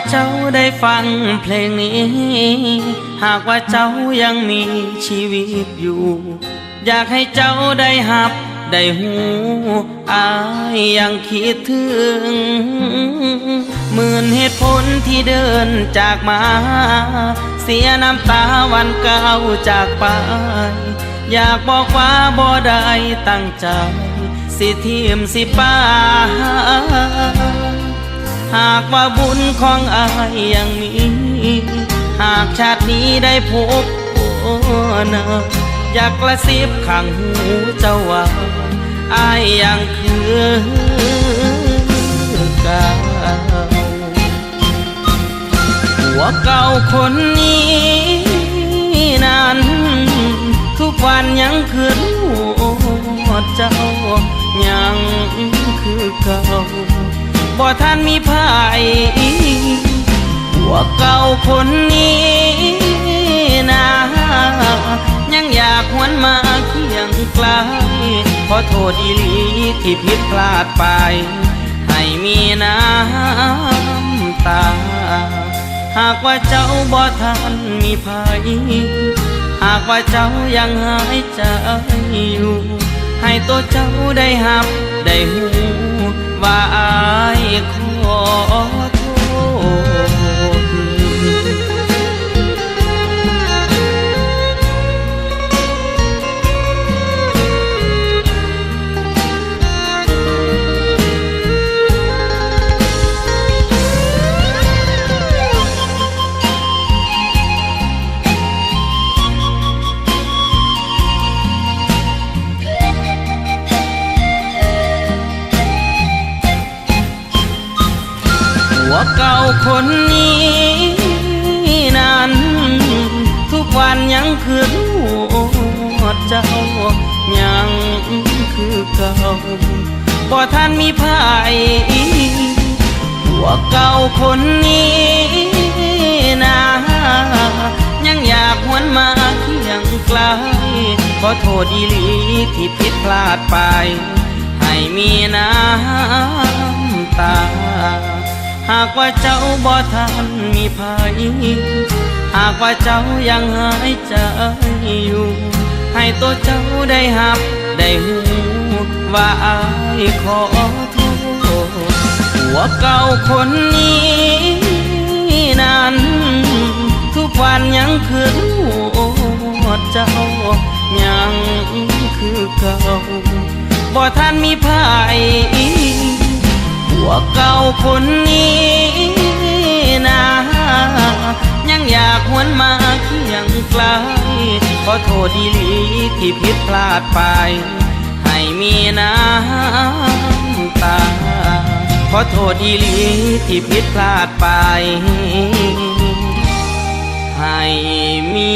หากว่าเจ้าได้ฟังเพลงนี้ หากว่าเจ้ายังมีชีวิตอยู่ อยากให้เจ้าได้หับได้หูอายยังคิดถึงหมื่นเหตุผลที่เดินจากมา เสียน้ำตาวันเก่าจากไป อยากบอกว่าบ่ได้ตั้งใจ สิทีมสิป้า หากว่าบุญของอายยังมี หากชาตินี้ได้พบเนออยากกระซิบข้างหูเจ้าว่าอายยังคือเก่าหัวเก่าคนนี้นั้นทุกวันยังคือหัวเจ้ายังคือ บ่ท่านมีภายหัวเก่าคนนี้นะยังอยากหวนมาเคียงไกลขอโทษอีหลีที่ผิดพลาดไป ให้มีน้ำตา หากว่าเจ้าบ่ทันมีภัยหากว่าเจ้ายังหายใจอยู่ ให้ตัวเจ้าได้หับได้หูว่าอาย เก่าคนนี้นั้น ทุกวันยังคือหัวเจ้า ยังคือเก่าบ่ท่านมีภายหัวเก่าคนนี้นะยังอยากหวนมาเคียงไกลขอโทษอีหลีที่ผิดพลาดไป ให้มีน้ำตา หากว่าเจ้าบ่ทันมีภัยหากว่าเจ้ายังหายใจอยู่ ให้ตัวเจ้าได้หับได้หูว่าอายขอโทษหัวเก่าคนนี้นั้น ทุกวันยังคือหัวเจ้ายังคือเก่าบ่ท่านมีภัย หัวเก่าคนนี้นะยังอยากหวนมาเคียงไกลขอโทษดีหลีที่ผิดพลาดไป ให้มีน้ำตา ขอโทษดีหลีที่ผิดพลาดไป ให้มี